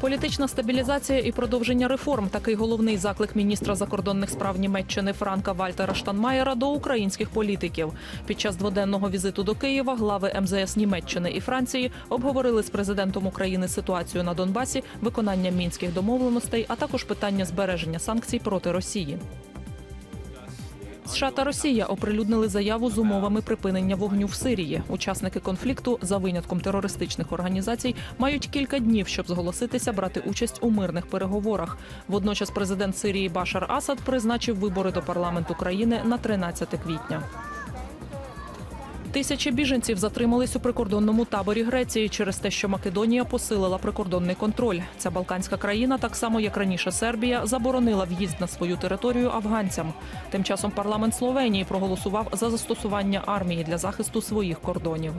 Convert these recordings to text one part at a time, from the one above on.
Політична стабілізація і продовження реформ такий головний заклик міністра закордонних справ Німеччини Франка Вальтера Штанмаєра до українських політиків. Під час дводенного візиту до Києва глави МЗС Німеччини і Франції обговорили з президентом України ситуацію на Донбасі, виконання мінських домовленостей, а також питання збереження санкцій проти Росії. США та Росія оприлюднили заяву з умовами припинення вогню в Сирії. Учасники конфлікту, за винятком терористичних організацій, мають кілька днів, щоб зголоситися брати участь у мирних переговорах. Водночас президент Сирії Башар Асад призначив вибори до парламенту країни на 13 квітня. Тисячі біженців затримались у прикордонному таборі Греції через те, що Македонія посилила прикордонний контроль. Ця балканська країна, так само як раніше Сербія, заборонила в'їзд на свою територію афганцям. Тим часом парламент Словенії проголосував за застосування армії для захисту своїх кордонів.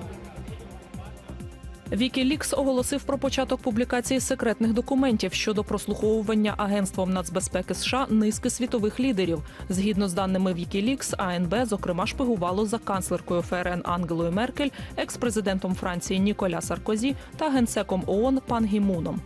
Вікілікс оголосив про початок публікації секретних документів щодо прослуховування агентством нацбезпеки США низки світових лідерів. Згідно з даними Вікілікс, АНБ зокрема шпигувало за канцлеркою ФРН Ангелою Меркель, екс-президентом Франції Ніколя Саркозі та генсеком ООН Пан Гімуном.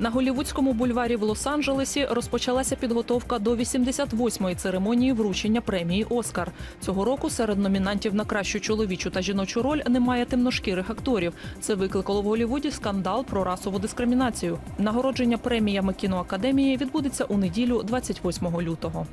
На голівудському бульварі в Лос-Анджелесі розпочалася підготовка до 88-ї церемонії вручення премії Оскар. Цього року серед номінантів на кращу чоловічу та жіночу роль немає темношкірих акторів. Це викликало в Голівуді скандал про расову дискримінацію. Нагородження преміями кіноакадемії відбудеться у неділю, 28 лютого.